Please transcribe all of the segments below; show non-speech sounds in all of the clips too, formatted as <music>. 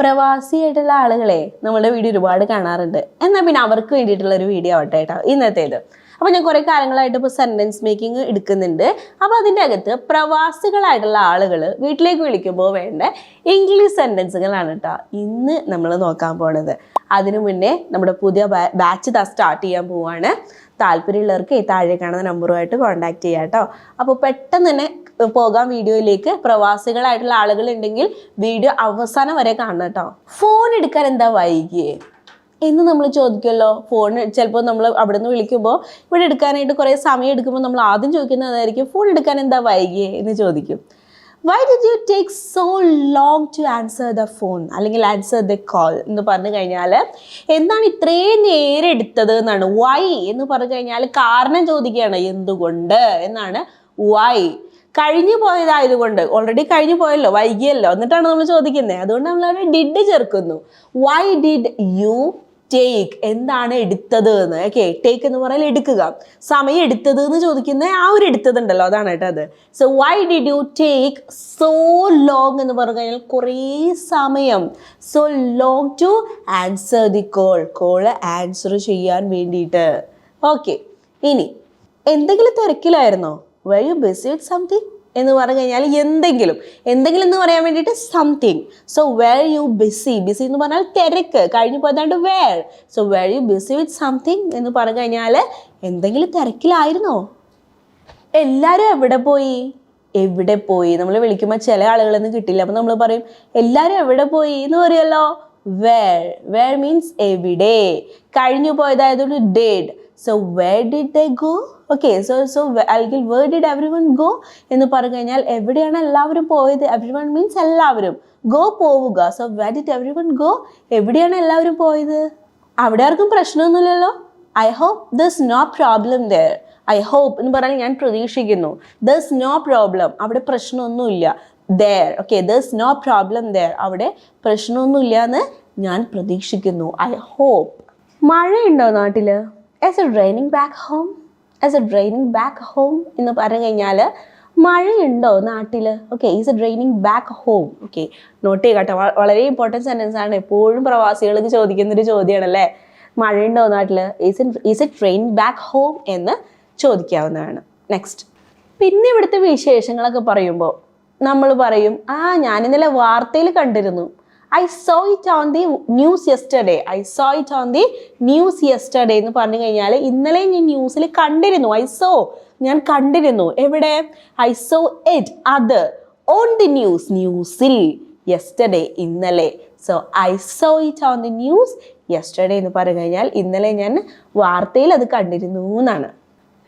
പ്രവാസിയായിട്ടുള്ള ആളുകളെ നമ്മുടെ വീഡിയോ ഒരുപാട് കാണാറുണ്ട്. എന്നാൽ പിന്നെ അവർക്ക് വേണ്ടിയിട്ടുള്ള ഒരു വീഡിയോ ആവട്ടെ കേട്ടോ. ഇന്നത്തേത്. അപ്പോൾ ഞാൻ കുറേ കാര്യങ്ങളായിട്ട് ഇപ്പോൾ സെന്റൻസ് മേക്കിംഗ് എടുക്കുന്നുണ്ട്. അപ്പോൾ അതിന്റെ അകത്ത് പ്രവാസികളായിട്ടുള്ള ആളുകൾ വീട്ടിലേക്ക് വിളിക്കുമ്പോൾ വേണ്ട ഇംഗ്ലീഷ് സെന്റൻസുകളാണ് കേട്ടോ ഇന്ന് നമ്മൾ നോക്കാൻ പോണത്. അതിനു മുന്നേ നമ്മുടെ പുതിയ ബാച്ച് ഇതാ സ്റ്റാർട്ട് ചെയ്യാൻ പോവാണ്. താല്പര്യമുള്ളവർക്ക് ഈ താഴെ കാണുന്ന നമ്പറുമായിട്ട് കോൺടാക്ട് ചെയ്യാം കേട്ടോ. അപ്പോൾ പെട്ടെന്ന് തന്നെ പോകാം വീഡിയോയിലേക്ക് പ്രവാസികളായിട്ടുള്ള ആളുകൾ ഉണ്ടെങ്കിൽ വീഡിയോ അവസാനം വരെ കാണണം കേട്ടോ. ഫോൺ എടുക്കാൻ എന്താ വൈകിയേ? എന്ന് നമ്മൾ ചോദിക്കുമല്ലോ ഫോൺ ചിലപ്പോൾ നമ്മൾ അവിടെ നിന്ന് വിളിക്കുമ്പോൾ ഇവിടെ എടുക്കാനായിട്ട് കുറേ സമയം എടുക്കുമ്പോൾ നമ്മൾ ആദ്യം ചോദിക്കുന്നതായിരിക്കും ഫോൺ എടുക്കാൻ എന്താ വൈകിയേ എന്ന് ചോദിക്കും. Why did you take so long to answer the phone അല്ലെങ്കിൽ ആൻസർ ദ കോൾ എന്ന് പറഞ്ഞു കഴിഞ്ഞാൽ എന്താണ് ഇത്രയും നേരെ എടുത്തത് എന്നാണ്. വൈ എന്ന് പറഞ്ഞു കഴിഞ്ഞാൽ കാരണം ചോദിക്കുകയാണ്. എന്തുകൊണ്ട്? എന്നാണ്. വൈ കഴിഞ്ഞു പോയതായതുകൊണ്ട് ഓൾറെഡി കഴിഞ്ഞു പോയല്ലോ വൈകിയല്ലോ എന്നിട്ടാണ് നമ്മൾ ചോദിക്കുന്നത് അതുകൊണ്ട് നമ്മൾ അവിടെ ഡിഡ് ചേർക്കുന്നു. വൈ ഡിഡ് യു ടേക്ക് എന്താണ് എടുത്തത് എന്ന്. ഓക്കെ ടേക്ക് എന്ന് പറഞ്ഞാൽ എടുക്കുക. സമയം എടുത്തത് എന്ന് ചോദിക്കുന്ന ആ ഒരു എടുത്തത് ഉണ്ടല്ലോ അതാണ് കേട്ടോ അത്. So why did you take so long എന്ന് പറഞ്ഞു കഴിഞ്ഞാൽ കുറേ സമയം. So long to answer the call call answer ചെയ്യാൻ വേണ്ടിയിട്ട്. ഓക്കെ ഇനി എന്തെങ്കിലും തിരക്കിലായിരുന്നോ? Why you busy with something എന്ന് പറഞ്ഞു കഴിഞ്ഞാൽ എന്തെങ്കിലും എന്തെങ്കിലും എന്ന് പറയാൻ വേണ്ടിയിട്ട് something so where you busy busy എന്ന് പറഞ്ഞാൽ തിരക്ക്. കഴിഞ്ഞു പോയതാണ്ട് where so where you busy with something എന്ന് പറഞ്ഞു കഴിഞ്ഞാൽ എന്തെങ്കിലും തിരക്കിലായിരുന്നോ? എല്ലാവരും എവിടെ പോയി? എവിടെ പോയി? നമ്മൾ വിളിക്കുമ്പോൾ ചില ആളുകളൊന്നും കിട്ടില്ല. അപ്പം നമ്മൾ പറയും എല്ലാവരും എവിടെ പോയി? എന്ന് പറയുമല്ലോ. വേർ വേർ മീൻസ് എവിടെ. കഴിഞ്ഞു പോയതായതുകൊണ്ട് did so where did they go okay so so അല്ലെങ്കിൽ where did everyone go എന്ന് പറഞ്ഞു കഴിഞ്ഞാൽ എവിടെയാണ് എല്ലാവരും പോയത്? എവറി വൺ മീൻസ് എല്ലാവരും. ഗോ പോവുക. So where did everyone go എവിടെയാണ് എല്ലാവരും പോയത്? അവിടെ ആർക്കും പ്രശ്നമൊന്നുമില്ലല്ലോ? I hope this no problem there I hope എന്ന് പറഞ്ഞാൽ ഞാൻ പ്രതീക്ഷിക്കുന്നു. ദസ് നോ പ്രോബ്ലം അവിടെ പ്രശ്നമൊന്നുമില്ല. There okay there's no problem there അവിടെ പ്രശ്നമൊന്നുമില്ല എന്ന് ഞാൻ പ്രതീക്ഷിക്കുന്നു. ഐ ഹോപ്പ് മഴയുണ്ടോ നാട്ടിൽ is a raining back home is a draining back home എന്ന് പറഞ്ഞു കഴിഞ്ഞാൽ മഴയുണ്ടോ നാട്ടിൽ okay is a draining back home okay note ചെയ്യുക കേട്ടോ. വളരെ ഇമ്പോർട്ടന്റ് സെന്റൻസ് ആണ്. എപ്പോഴും പ്രവാസികൾക്ക് ചോദിക്കുന്നൊരു ചോദ്യമാണല്ലേ? മഴയുണ്ടോ നാട്ടിൽ is is a training back home എന്ന് ചോദിക്കാവുന്നതാണ്. നെക്സ്റ്റ് പിന്നെ ഇവിടുത്തെ വിശേഷങ്ങളൊക്കെ പറയുമ്പോൾ നമ്മൾ പറയും ആ ഞാനിന്നലെ വാർത്തയിൽ കണ്ടിരുന്നു. I saw it on the news yesterday I saw it on the news yesterday എന്ന് പറഞ്ഞു കഴിഞ്ഞാൽ ഇന്നലെ ഞാൻ ന്യൂസിൽ കണ്ടിരുന്നു. ഐ സോ ഞാൻ കണ്ടിരുന്നു. എവിടെ? ഐ സോ ഇറ്റ് അത് ഓൺ ദി ന്യൂസ് ന്യൂസിൽ യെസ്റ്റർഡേ ഇന്നലെ. So I saw it on the news yesterday എന്ന് പറഞ്ഞു കഴിഞ്ഞാൽ ഇന്നലെ ഞാൻ വാർത്തയിൽ അത് കണ്ടിരുന്നു എന്നാണ്.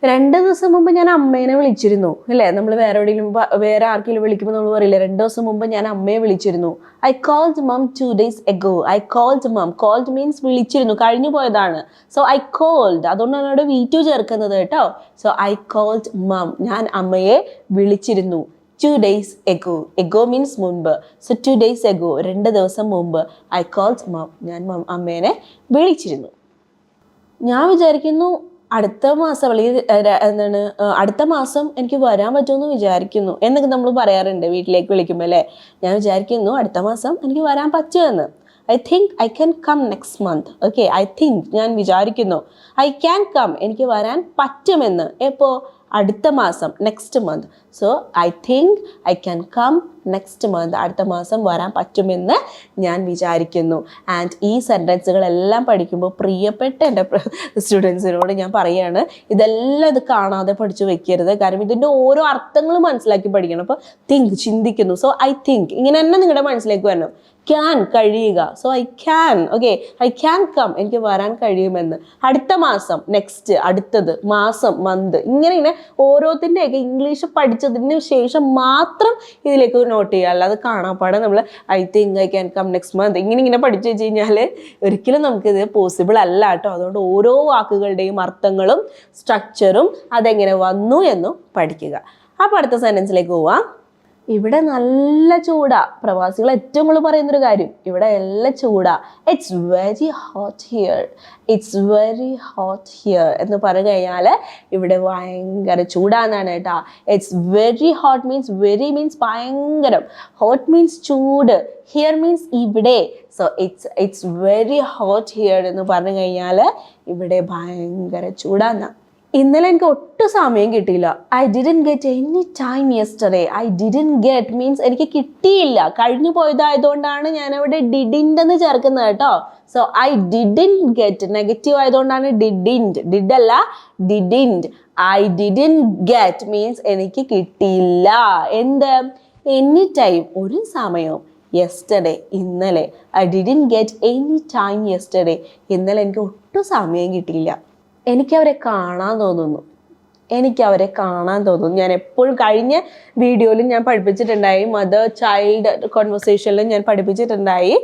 രണ്ട് ദിവസം മുമ്പ് ഞാൻ അമ്മേനെ വിളിച്ചിരുന്നു അല്ലേ? നമ്മൾ വേറെ എവിടെയെങ്കിലും വേറെ ആർക്കെങ്കിലും വിളിക്കുമ്പോൾ നമ്മൾ പറയില്ല രണ്ട് ദിവസം മുമ്പ് ഞാൻ അമ്മയെ വിളിച്ചിരുന്നു. I called mum two days ago I called mum called means വിളിച്ചിരുന്നു കഴിഞ്ഞു പോയതാണ്. സോ ഐ കോൾഡ് അതുകൊണ്ടാണ് അവിടെ വി ടു ചേർക്കുന്നത് കേട്ടോ. സോ ഐ കോൾഡ് മം ഞാൻ അമ്മയെ വിളിച്ചിരുന്നു two days ago ago means മുൻപ്. സോ ടു ഡേയ്സ് എഗോ രണ്ട് ദിവസം മുമ്പ് ഐ കോൾഡ് മം ഞാൻ അമ്മേനെ വിളിച്ചിരുന്നു. ഞാൻ വിചാരിക്കുന്നു അടുത്ത മാസം അല്ലെങ്കിൽ എന്താണ് അടുത്ത മാസം എനിക്ക് വരാൻ പറ്റുമെന്ന് വിചാരിക്കുന്നു എന്നൊക്കെ നമ്മൾ പറയാറുണ്ട് വീട്ടിലേക്ക് വിളിക്കുമ്പോൾ അല്ലേ? ഞാൻ വിചാരിക്കുന്നു അടുത്ത മാസം എനിക്ക് വരാൻ പറ്റുമെന്ന്. I think I can come next month okay I think ഞാൻ വിചാരിക്കുന്നു. ഐ ക്യാൻ കം എനിക്ക് വരാൻ പറ്റുമെന്ന്. എപ്പോൾ അടുത്ത മാസം next month so I think I can come next month അടുത്ത മാസം വരാൻ പറ്റുമെന്ന് ഞാൻ വിചാരിക്കുന്നു. ആൻഡ് ഈ സെന്റൻസുകളെല്ലാം പഠിക്കുമ്പോൾ പ്രിയപ്പെട്ട എന്റെ സ്റ്റുഡൻസിനോട് ഞാൻ പറയുകയാണ് ഇതെല്ലാം ഇത് കാണാതെ പഠിച്ചു വെക്കരുത്. കാരണം ഇതിന്റെ ഓരോ അർത്ഥങ്ങളും മനസ്സിലാക്കി പഠിക്കണം. അപ്പോൾ തിങ്ക് ചിന്തിക്കുന്നു. സോ ഐ തിങ്ക് ഇങ്ങനെ തന്നെ നിങ്ങളുടെ മനസ്സിലേക്ക് വരണം. ക്യാൻ കഴിയുക. So I can okay I can come എനിക്ക് വരാൻ കഴിയുമെന്ന്. അടുത്ത മാസം നെക്സ്റ്റ് അടുത്തത് മാസം മന്ത് ഇങ്ങനെ ഇങ്ങനെ ഓരോത്തിന്റെയൊക്കെ ഇംഗ്ലീഷ് പഠിച്ചതിന് ശേഷം മാത്രം ഇതിലേക്ക് നോട്ട് ചെയ്യുക. അല്ലാതെ കാണാപ്പാടെ നമ്മൾ I think I can come next month ഇങ്ങനെ ഇങ്ങനെ പഠിച്ചു വെച്ച് കഴിഞ്ഞാൽ ഒരിക്കലും നമുക്കിത് പോസിബിൾ അല്ല കേട്ടോ. അതുകൊണ്ട് ഓരോ വാക്കുകളുടെയും അർത്ഥങ്ങളും സ്ട്രക്ചറും അതെങ്ങനെ വന്നു എന്നും പഠിക്കുക. അപ്പോൾ അടുത്ത സെന്റൻസിലേക്ക് പോവാം. ഇവിടെ നല്ല ചൂടാ. പ്രവാസികൾ ഏറ്റവും കൂടുതൽ പറയുന്നൊരു കാര്യം ഇവിടെ എല്ലാം ചൂടാ. It's very hot here it's very hot here എന്ന് പറഞ്ഞു കഴിഞ്ഞാൽ ഇവിടെ ഭയങ്കര ചൂടാന്നാണ് കേട്ടാ. It's very hot means very means ഭയങ്കരം. ഹോട്ട് മീൻസ് ചൂട്. ഹിയർ മീൻസ് ഇവിടെ. So it's it's very hot here എന്ന് പറഞ്ഞു കഴിഞ്ഞാൽ ഇവിടെ ഭയങ്കര ചൂടാന്നാ. ഇന്നലെ എനിക്ക് ഒട്ടും സമയം കിട്ടിയില്ല. I didn't get any time yesterday I didn't get means എനിക്ക് കിട്ടിയില്ല. കഴിഞ്ഞു പോയതായതുകൊണ്ടാണ് അവിടെ ഡിഡിന്റ് എന്ന് ചേർക്കുന്നത് കേട്ടോ. So I didn't get negative ആയതുകൊണ്ടാണ് ഡിഡിന്റ് ഡിഡ് അല്ല didn't I didn't get means എനിക്ക് കിട്ടിയില്ല. എന്ത്? എനി ടൈം ഒരു സമയവും. യെസ്റ്റർഡേ ഇന്നലെ. I didn't get any time yesterday ഇന്നലെ എനിക്ക് ഒട്ടും സമയം കിട്ടിയില്ല. എനിക്ക് അവരെ കാണാൻ തോന്നുന്നു. എനിക്ക് അവരെ കാണാൻ തോന്നുന്നു. ഞാൻ എപ്പോഴും കഴിഞ്ഞ വീഡിയോയിലും ഞാൻ പഠിപ്പിച്ചിട്ടുണ്ടായി മദർ ചൈൽഡ് കോൺവെർസേഷനിലും ഞാൻ പഠിപ്പിച്ചിട്ടുണ്ടായി.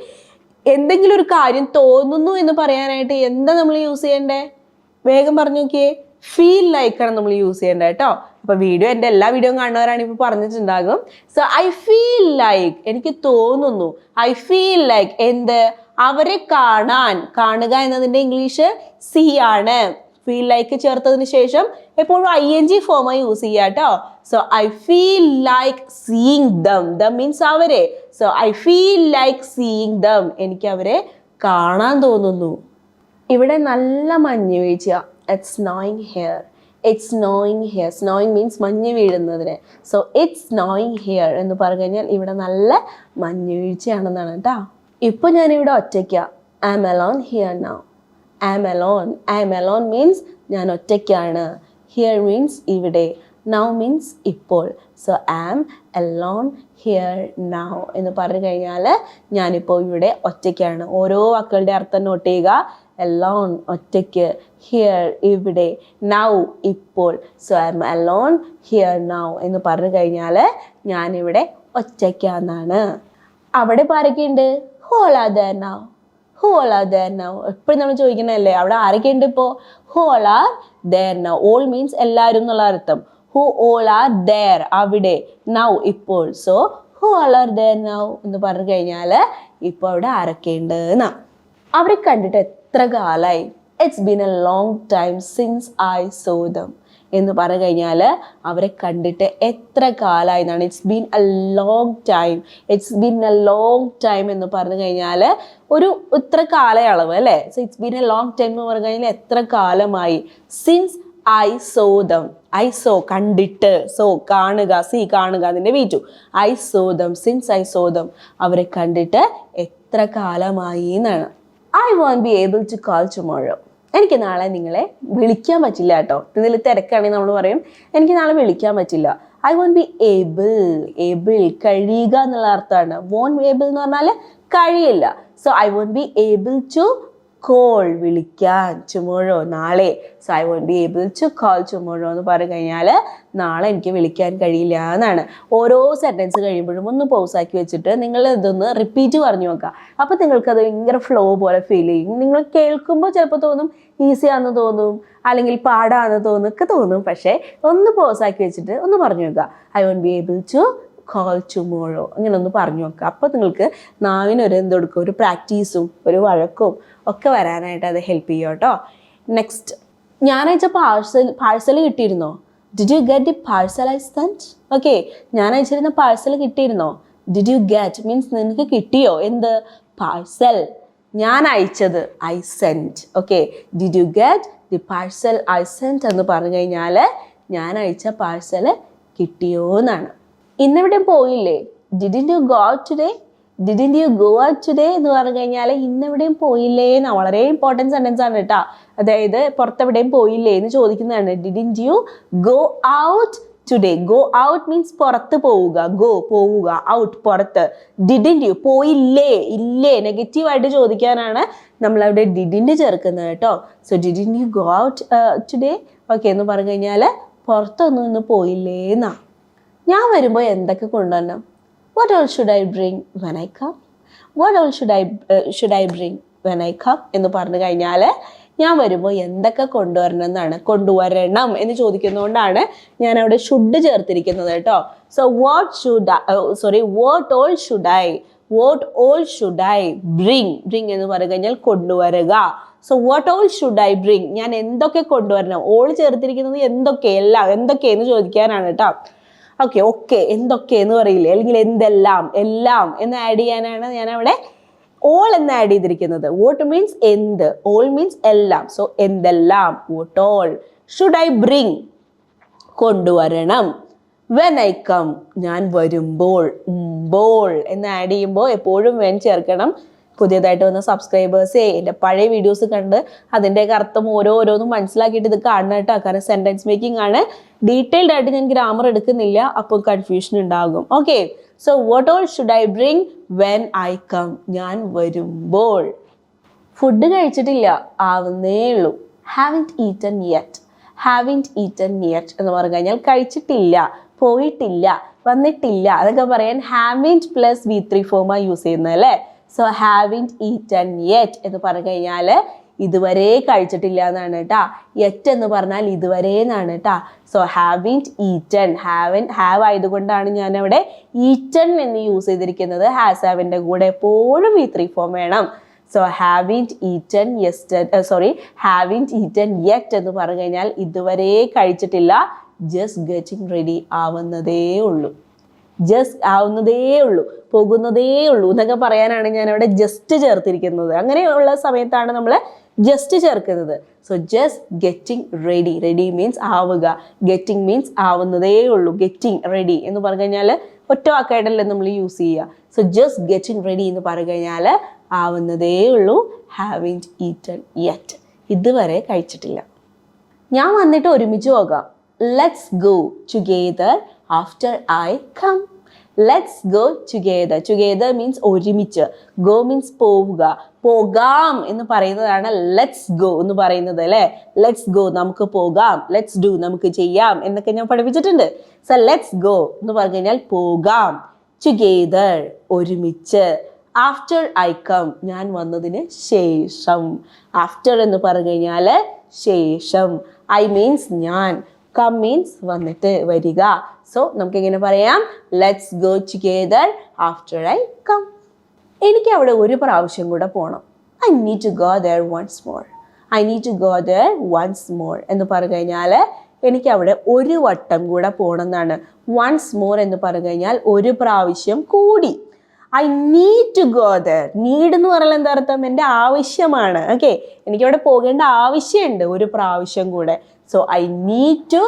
എന്തെങ്കിലും ഒരു കാര്യം തോന്നുന്നു എന്ന് പറയാനായിട്ട് എന്താ നമ്മൾ യൂസ് ചെയ്യേണ്ടേ? വേഗം പറഞ്ഞു നോക്കിയേ. ഫീൽ ലൈക്കാണ് നമ്മൾ യൂസ് ചെയ്യേണ്ടത് കേട്ടോ അപ്പോൾ വീഡിയോ എന്റെ എല്ലാ വീഡിയോയും കാണുന്നവരാണ് ഇപ്പോൾ പറഞ്ഞിട്ടുണ്ടാകും. സോ ഐ ഫീൽ ലൈക്ക് എനിക്ക് തോന്നുന്നു. ഐ ഫീൽ ലൈക്ക് എന്ത്? അവരെ കാണാൻ കാണുക എന്നതിന്റെ ഇംഗ്ലീഷ് സി ആണ്. ഫീൽ ലൈക്ക് ചേർത്തതിന് ശേഷം എപ്പോഴും ഐ എൻ ജി ഫോമായി യൂസ് ചെയ്യുക കേട്ടോ. So I feel like seeing dum dum means അവരെ so I feel like seeing dum എനിക്ക് അവരെ കാണാൻ തോന്നുന്നു. ഇവിടെ നല്ല മഞ്ഞ് വീഴ്ച it's knowing hair it's knowing hair snowing means മഞ്ഞ് വീഴുന്നതിന്. സോ ഇറ്റ്സ് നോയിങ് ഹെയർ എന്ന് പറഞ്ഞു കഴിഞ്ഞാൽ ഇവിടെ നല്ല മഞ്ഞ് വീഴ്ചയാണെന്നാണ് കേട്ടോ. ഇപ്പോൾ ഞാനിവിടെ ഒറ്റയ്ക്ക. I am alone here now am alone am alone means ഞാൻ ഒറ്റയ്ക്കാണ്. ഹിയർ മീൻസ് ഇവിടെ. നൗ മീൻസ് ഇപ്പോൾ. So am alone here now എന്ന് പറഞ്ഞു കഴിഞ്ഞാൽ ഞാനിപ്പോൾ ഇവിടെ ഒറ്റയ്ക്കാണ്. ഓരോ വാക്കുകളുടെ അർത്ഥം നോട്ട് ചെയ്യുക. അലോൺ ഒറ്റയ്ക്ക്. ഹിയർ ഇവിടെ. നൗ ഇപ്പോൾ. So am alone here now എന്ന് പറഞ്ഞു കഴിഞ്ഞാൽ ഞാനിവിടെ ഒറ്റയ്ക്കാന്നാണ്. അവിടെ ഇപ്പോൾ ആരൊക്കെയുണ്ട്? Who all are now who there now എപ്പോഴും നമ്മൾ ചോദിക്കുന്നതല്ലേ? അവിടെ ആരൊക്കെ ഉണ്ട് ഇപ്പോൾ who there now all means എല്ലാവരും എന്നുള്ള അർത്ഥം. ഹു ഓൾ ആർ ദർ അവിടെ നൗ ഇപ്പോൾ. So who all are there now എന്ന് പറഞ്ഞു കഴിഞ്ഞാൽ ഇപ്പോൾ അവിടെ ആരൊക്കെ ഉണ്ട് എന്നാ അവരെ കണ്ടിട്ട് എത്ര കാലമായി it's been a long time since I saw them എന്ന് പറഞ്ഞു കഴിഞ്ഞാൽ അവരെ കണ്ടിട്ട് എത്ര കാലമായി എന്നാണ്. It's been a long time it's been a long time എന്ന് പറഞ്ഞു കഴിഞ്ഞാൽ ഒരു ഇത്ര കാലയളവ് അല്ലേ? So it's been a long time എന്ന് പറഞ്ഞു കഴിഞ്ഞാൽ എത്ര കാലമായി? Since I saw them I saw കണ്ടിട്ട്. സോ കാണുക സി കാണുക അതിന്റെ V two. I saw them since I saw them അവരെ കണ്ടിട്ട് എത്ര കാലമായി എന്നാണ്. I won't be able to call tomorrow എനിക്ക് നാളെ നിങ്ങളെ വിളിക്കാൻ പറ്റില്ല കേട്ടോ. ഇതിൽ തിരക്കാണെങ്കിൽ നമ്മൾ പറയും എനിക്ക് നാളെ വിളിക്കാൻ പറ്റില്ല. I won't be able able കഴിയുക എന്നുള്ള അർത്ഥമാണ്. വോൺ ഏബിൾ എന്ന് പറഞ്ഞാൽ കഴിയില്ല. So I won't be able to call വിളിക്കാൻ ചുമോഴോ നാളെ. So I won't be able to call tomorrow എന്ന് പറഞ്ഞു കഴിഞ്ഞാൽ നാളെ എനിക്ക് വിളിക്കാൻ കഴിയില്ല എന്നാണ്. ഓരോ സെന്റൻസ് കഴിയുമ്പോഴും ഒന്ന് ആക്കി വെച്ചിട്ട് നിങ്ങൾ ഇതൊന്ന് റിപ്പീറ്റ് പറഞ്ഞു നോക്കുക അപ്പോൾ നിങ്ങൾക്കത് ഭയങ്കര ഫ്ലോ പോലെ ഫീൽ ചെയ്യും. നിങ്ങൾ കേൾക്കുമ്പോൾ ചിലപ്പോൾ തോന്നും ഈസിയാണെന്ന് തോന്നും അല്ലെങ്കിൽ പാടാന്ന് തോന്നും ഒക്കെ തോന്നും. പക്ഷേ ഒന്ന് ആക്കി വെച്ചിട്ട് ഒന്ന് പറഞ്ഞു നോക്കുക I won't be able to call tomorrow അങ്ങനെ ഒന്ന് പറഞ്ഞു നോക്കുക അപ്പോൾ നിങ്ങൾക്ക് നാവിനൊരു എന്ത് കൊടുക്കും? ഒരു പ്രാക്ടീസും ഒരു വഴക്കും ഒക്കെ വരാനായിട്ട് അത് ഹെൽപ്പ് ചെയ്യും കേട്ടോ. നെക്സ്റ്റ് ഞായറാഴ്ച parcel parcel കിട്ടിയിരുന്നോ? Did you get the parcel I sent okay ഞാൻ അയച്ചിരുന്ന പാഴ്സൽ കിട്ടിയിരുന്നോ? ഡിഡ് യു ഗെറ്റ് മീൻസ് നിനക്ക് കിട്ടിയോ? എന്ത്? പാഴ്സൽ ഞാൻ അയച്ചത് I sent okay did you get the parcel I sent എന്ന് പറഞ്ഞു കഴിഞ്ഞാൽ ഞാൻ അയച്ച പാഴ്സൽ കിട്ടിയോ എന്നാണ് ഇന്നിവിടെ പോയില്ലേ? Didn't you go out today didn't you go out today എന്ന് പറഞ്ഞു കഴിഞ്ഞാൽ ഇന്നെവിടെയും പോയില്ലേ എന്ന് വളരെ ഇമ്പോർട്ടന്റ് സെന്റൻസ് ആണ് കേട്ടോ. അതായത് പുറത്തെവിടെയും പോയില്ലേ എന്ന് ചോദിക്കുന്നതാണ്. Didn't you go out today go out means പുറത്ത് പോവുക. ഗോ പോവുക. ഔട്ട് പുറത്ത്. ഡിഡിൻ യു പോയില്ലേ? ഇല്ലേ? നെഗറ്റീവായിട്ട് ചോദിക്കാനാണ് നമ്മളവിടെ ഡിഡിന്റെ ചേർക്കുന്നത് കേട്ടോ. So didn't you go out today okay എന്ന് പറഞ്ഞു കഴിഞ്ഞാൽ പുറത്തൊന്നും ഇന്ന് പോയില്ലേ എന്നാ. ഞാൻ വരുമ്പോൾ എന്തൊക്കെ കൊണ്ടുവരണം? What all should I bring when what all should I should I bring when എന്ന് പറഞ്ഞു കഴിഞ്ഞാൽ ഞാൻ വരുമ്പോൾ എന്തൊക്കെ കൊണ്ടുവരണം എന്നാണ് കൊണ്ടുവരണം എന്ന് ചോദിക്കുന്നതുകൊണ്ടാണ് ഞാൻ അവിടെ ഷുഡ് ചേർത്തിരിക്കുന്നത് കേട്ടോ. So what should sorry what all should I what all should I bring bring എന്ന് പറഞ്ഞു കഴിഞ്ഞാൽ കൊണ്ടുവരിക. So what all should I bring ഞാൻ എന്തൊക്കെ കൊണ്ടുവരണം? ഓൾ ചേർത്തിരിക്കുന്നത് എന്തൊക്കെ എല്ലാം എന്തൊക്കെ എന്ന് ചോദിക്കാനാണ് കേട്ടോ. ഓക്കെ ഓക്കെ എന്തൊക്കെ എന്ന് പറയില്ലേ? അല്ലെങ്കിൽ എന്തെല്ലാം എല്ലാം എന്ന് ആഡ് ചെയ്യാനാണ് ഞാൻ അവിടെ ഓൾ എന്ന് ആഡ് ചെയ്തിരിക്കുന്നത്. വോട്ട് മീൻസ് എന്ത്? ഓൾ മീൻസ് എല്ലാം. സോ എന്തെല്ലാം? What all should I bring കൊണ്ടുവരണം. വെൻ ഐ കം ഞാൻ വരുമ്പോൾ ബോൾ എന്ന് ആഡ് ചെയ്യുമ്പോൾ എപ്പോഴും വെൻ ചേർക്കണം. പുതിയതായിട്ട് വന്ന സബ്സ്ക്രൈബേഴ്സേ എന്റെ പഴയ വീഡിയോസ് കണ്ട് അതിന്റെ അർത്ഥം ഓരോ ഓരോന്നും മനസ്സിലാക്കിയിട്ട് ഇത് കാണണം കേട്ടോ. കാരണം സെന്റൻസ് മേക്കിംഗ് ആണ്. ഡീറ്റെയിൽഡ് ആയിട്ട് ഞാൻ ഗ്രാമർ എടുക്കുന്നില്ല അപ്പോൾ കൺഫ്യൂഷൻ ഉണ്ടാകും. Okay so what all should I bring when I come ഞാൻ വരുമ്പോൾ. ഫുഡ് കഴിച്ചിട്ടില്ല. ആവുന്നേ ഉള്ളൂ. Haven't eaten yet haven't eaten yet എന്ന് പറഞ്ഞു കഴിഞ്ഞാൽ കഴിച്ചിട്ടില്ല പോയിട്ടില്ല വന്നിട്ടില്ല. അതൊക്കെ പറയാൻ ഹാവിന്റ് പ്ലസ് വി ത്രീ ഫോമാണ് യൂസ് ചെയ്യുന്നത് അല്ലേ? സോ ഹാവിൻ ഈറ്റൻ യെറ്റ് എന്ന് പറഞ്ഞു കഴിഞ്ഞാൽ ഇതുവരെ കഴിച്ചിട്ടില്ല എന്നാണ് കേട്ടാ യെറ്റ് എന്ന് പറഞ്ഞാൽ ഇതുവരെ എന്നാണ് കേട്ടാ so haven't eaten haven have ആയതുകൊണ്ടാണ് ഞാൻ അവിടെ ഈറ്റൺ എന്ന് യൂസ് ചെയ്തിരിക്കുന്നത്. ഹാസ് ഹാവിന്റെ കൂടെ എപ്പോഴും ഈ ത്രീ ഫോം വേണം. So haven't eaten yester sorry haven't eaten yet എന്ന് പറഞ്ഞു കഴിഞ്ഞാൽ ഇതുവരെ കഴിച്ചിട്ടില്ല. ജസ്റ്റ് ഗെറ്റിംഗ് റെഡി ആവുന്നതേ ഉള്ളൂ. ജസ്റ്റ് ആവുന്നതേ ഉള്ളൂ പോകുന്നതേ ഉള്ളൂ എന്നൊക്കെ പറയാനാണ് ഞാൻ അവിടെ ജസ്റ്റ് ചേർത്തിരിക്കുന്നത്. അങ്ങനെയുള്ള സമയത്താണ് നമ്മൾ ജസ്റ്റ് ചേർക്കുന്നത്. So just getting ready ready means ആവുക. ഗെറ്റിംഗ് മീൻസ് ആവുന്നതേ ഉള്ളൂ. ഗെറ്റിംഗ് റെഡി എന്ന് പറഞ്ഞു കഴിഞ്ഞാൽ ഒറ്റ വാക്കായിട്ടല്ലേ നമ്മൾ യൂസ് ചെയ്യുക. സോ ജസ്റ്റ് ഗെറ്റിംഗ് റെഡി എന്ന് പറഞ്ഞു കഴിഞ്ഞാൽ ആവുന്നതേ ഉള്ളൂ. ഹാവിൻ ഈറ്റൺ യെറ്റ് ഇതുവരെ കഴിച്ചിട്ടില്ല. ഞാൻ വന്നിട്ട് ഒരുമിച്ച് പോകാം. Let's go together after I come let's go together together means ഒരുമിച്ച്. ഗോ മീൻസ് പോവുക. പോകാം എന്ന് പറയുന്നതാണ് ലെറ്റ്സ് ഗോ എന്ന് പറയുന്നത് അല്ലേ? ലെറ്റ്സ് ഗോ നമുക്ക് പോകാം. ലെറ്റ്സ് ഡു നമുക്ക് ചെയ്യാം എന്നൊക്കെ ഞാൻ പഠിപ്പിച്ചിട്ടുണ്ട്. സോ ലെറ്റ്സ് ഗോ എന്ന് പറഞ്ഞു കഴിഞ്ഞാൽ പോകാം. ടുഗെദർ ഒരുമിച്ച്. ആഫ്റ്റർ ഐ കം ഞാൻ വന്നതിന് ശേഷം. ആഫ്റ്റർ എന്ന് പറഞ്ഞു കഴിഞ്ഞാൽ ശേഷം. ഐ മീൻസ് ഞാൻ. കം മീൻസ് വന്നിട്ട് വരിക. സോ നമുക്ക് ഇങ്ങനെ പറയാം. Let's go together after I come എനിക്ക് അവിടെ ഒരു പ്രാവശ്യം കൂടെ പോകണം I need to go there once more I need to go there once more എന്ന് പറഞ്ഞു കഴിഞ്ഞാൽ എനിക്ക് അവിടെ ഒരു വട്ടം കൂടെ പോകണം എന്നാണ്. വൺസ് മോർ എന്ന് പറഞ്ഞു കഴിഞ്ഞാൽ ഒരു പ്രാവശ്യം കൂടി. I need to go there need എന്ന് പറഞ്ഞാൽ എന്താ അർത്ഥം? എന്റെ ആവശ്യമാണ്. ഓക്കെ എനിക്കവിടെ പോകേണ്ട ആവശ്യമുണ്ട് ഒരു പ്രാവശ്യം കൂടെ. So I need to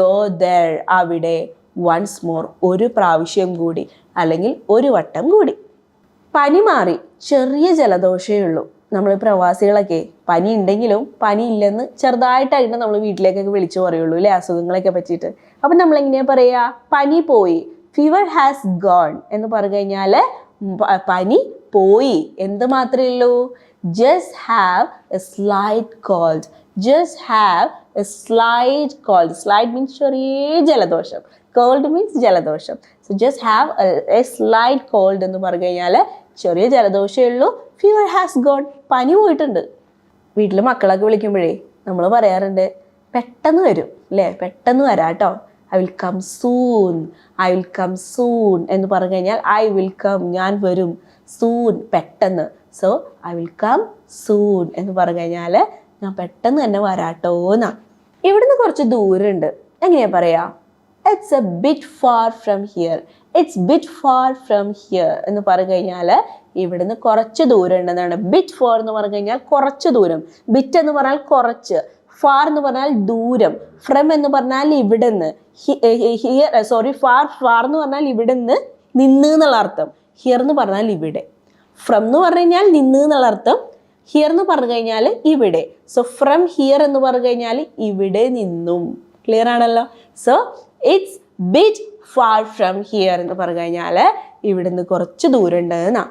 go there അവിടെ വൺസ് മോർ ഒരു പ്രാവശ്യം കൂടി അല്ലെങ്കിൽ ഒരു വട്ടം കൂടി. പനി മാറി. ചെറിയ ജലദോഷമേ ഉള്ളൂ. നമ്മൾ പ്രവാസികളൊക്കെ പനി ഉണ്ടെങ്കിലും പനി ഇല്ലെന്ന് ചെറുതായിട്ടായിട്ട് നമ്മൾ വീട്ടിലേക്കൊക്കെ വിളിച്ചു പറയുള്ളൂ അല്ലേ അസുഖങ്ങളൊക്കെ പറ്റിയിട്ട്. അപ്പം നമ്മൾ എങ്ങനെയാ പറയുക പനി പോയി. ഫീവർ ഹാസ് ഗോൺ എന്ന് പറഞ്ഞു കഴിഞ്ഞാൽ പനി പോയി. എന്ത് മാത്രമേ ഉള്ളൂ? Just have a slight cold just have a slight cold slight means ചെറിയ ജലദോഷം. കോൾഡ് മീൻസ് ജലദോഷം. So just have a slight cold എന്ന് പറഞ്ഞു കഴിഞ്ഞാൽ ചെറിയ ജലദോഷമേ ഉള്ളൂ. ഫീവർ ഹാസ് ഗോൺ പനി പോയിട്ടുണ്ട്. വീട്ടിൽ മക്കളൊക്കെ വിളിക്കുമ്പോഴേ നമ്മൾ പറയാറുണ്ട് പെട്ടെന്ന് വരും അല്ലേ പെട്ടെന്ന് വരാം കേട്ടോ. I will come soon I will come soon എന്ന് പറഞ്ഞു കഴിഞ്ഞാൽ ഐ വിൽ കം ഞാൻ വരും. സൂൺ പെട്ടെന്ന്. So I will come soon എന്ന് പറഞ്ഞു കഴിഞ്ഞാൽ ഞാൻ പെട്ടെന്ന് തന്നെ വരാട്ടോ എന്നാണ് ഇവിടുന്ന് കുറച്ച് ദൂരമുണ്ട്. എങ്ങനെയാ പറയാ? It's a bit far from here it's bit far from here എന്ന് പറഞ്ഞു കഴിഞ്ഞാൽ ഇവിടുന്ന് കുറച്ച് ദൂരം ഉണ്ടെന്നാണ്. ബിറ്റ് ഫോർ എന്ന് പറഞ്ഞു കഴിഞ്ഞാൽ കുറച്ച് ദൂരം. ബിറ്റ് എന്ന് പറഞ്ഞാൽ കുറച്ച്. ഫാർ എന്ന് പറഞ്ഞാൽ ദൂരം. ഫ്രം എന്ന് പറഞ്ഞാൽ ഇവിടുന്ന്. ഹിയർ സോറി ഫാർ ഫാർ എന്ന് പറഞ്ഞാൽ ഇവിടുന്ന് നിന്ന് എന്നുള്ള അർത്ഥം. ഹിയർ എന്ന് പറഞ്ഞാൽ ഇവിടെ. ഫ്രം എന്ന് പറഞ്ഞു കഴിഞ്ഞാൽ നിന്ന് എന്നുള്ള അർത്ഥം. ഹിയർ എന്ന് പറഞ്ഞു കഴിഞ്ഞാൽ ഇവിടെ. സോ ഫ്രം ഹിയർ എന്ന് പറഞ്ഞു കഴിഞ്ഞാൽ ഇവിടെ നിന്നും. ക്ലിയർ ആണല്ലോ? So it's bit far from here എന്ന് പറഞ്ഞു കഴിഞ്ഞാൽ ഇവിടുന്ന് കുറച്ച് ദൂരം ഉണ്ട് എന്നാ.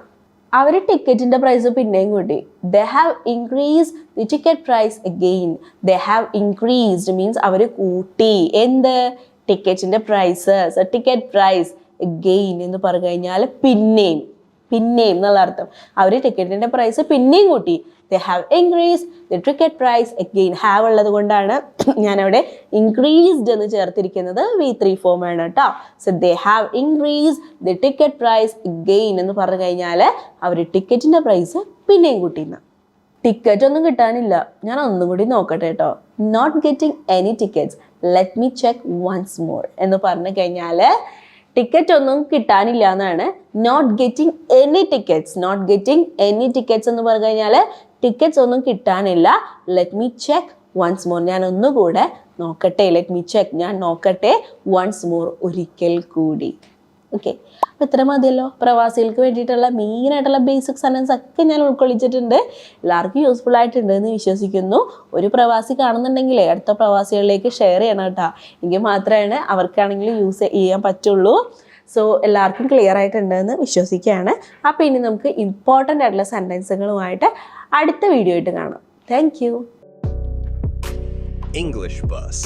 അവർ ടിക്കറ്റിന്റെ പ്രൈസ് പിന്നെയും കൂട്ടി. They have increase the ticket price again they have increased means അവർ കൂട്ടി. എന്ത്? ടിക്കറ്റിന്റെ പ്രൈസ് ടിക്കറ്റ് പ്രൈസ് അഗെയിൻ എന്ന് പറഞ്ഞു കഴിഞ്ഞാൽ പിന്നെയും. പിന്നെയും എന്നുള്ള അർത്ഥം. അവർ ടിക്കറ്റിന്റെ പ്രൈസ് പിന്നെയും കൂട്ടി. They have increase the ticket price again have ഉള്ളത് കൊണ്ടാണ് <clears throat> ഞാനവിടെ ഇൻക്രീസ്ഡ് എന്ന് ചേർത്തിരിക്കുന്നത് വി ത്രീ ഫോം ആണ് കേട്ടോ so they have increase the ticket price again എന്ന് പറഞ്ഞു കഴിഞ്ഞാൽ അവർ ടിക്കറ്റിന്റെ പ്രൈസ് പിന്നെയും കൂട്ടിയിരുന്നു ടിക്കറ്റ് ഒന്നും കിട്ടാനില്ല. ഞാൻ ഒന്നും കൂടി നോക്കട്ടെ കേട്ടോ not getting any tickets let me check once more എന്ന് പറഞ്ഞു കഴിഞ്ഞാൽ ടിക്കറ്റ് ഒന്നും കിട്ടാനില്ല എന്നാണ്. Not getting any tickets not getting any tickets എന്ന് പറഞ്ഞു കഴിഞ്ഞാൽ ടിക്കറ്റ്സ് ഒന്നും കിട്ടാനില്ല. Let me check once more ഞാൻ ഒന്നുകൂടെ നോക്കട്ടെ. ലെറ്റ് മീ ചെക്ക് ഞാൻ നോക്കട്ടെ വൺസ് മോർ ഒരിക്കൽ കൂടി. ഓക്കെ അപ്പോൾ ഇത്ര മതിയല്ലോ. പ്രവാസികൾക്ക് വേണ്ടിയിട്ടുള്ള മെയിനായിട്ടുള്ള ബേസിക് സെന്റൻസ് ഒക്കെ ഞാൻ ഉൾക്കൊള്ളിച്ചിട്ടുണ്ട്. എല്ലാവർക്കും യൂസ്ഫുൾ ആയിട്ടുണ്ട് എന്ന് വിശ്വസിക്കുന്നു. ഒരു പ്രവാസി കാണുന്നുണ്ടെങ്കിൽ അടുത്ത പ്രവാസികളിലേക്ക് ഷെയർ ചെയ്യണം കേട്ടോ. എങ്കിൽ മാത്രമാണ് അവർക്കാണെങ്കിലും യൂസ് ചെയ്യാൻ പറ്റുള്ളൂ. സോ എല്ലാവർക്കും ക്ലിയർ ആയിട്ടുണ്ടെന്ന് വിശ്വസിക്കുകയാണ്. അപ്പോൾ ഇനി നമുക്ക് ഇമ്പോർട്ടന്റ് ആയിട്ടുള്ള സെന്റൻസുകളുമായിട്ട് അടുത്ത വീഡിയോ ആയിട്ട് കാണാം. Thank you English bus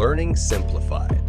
learning simplified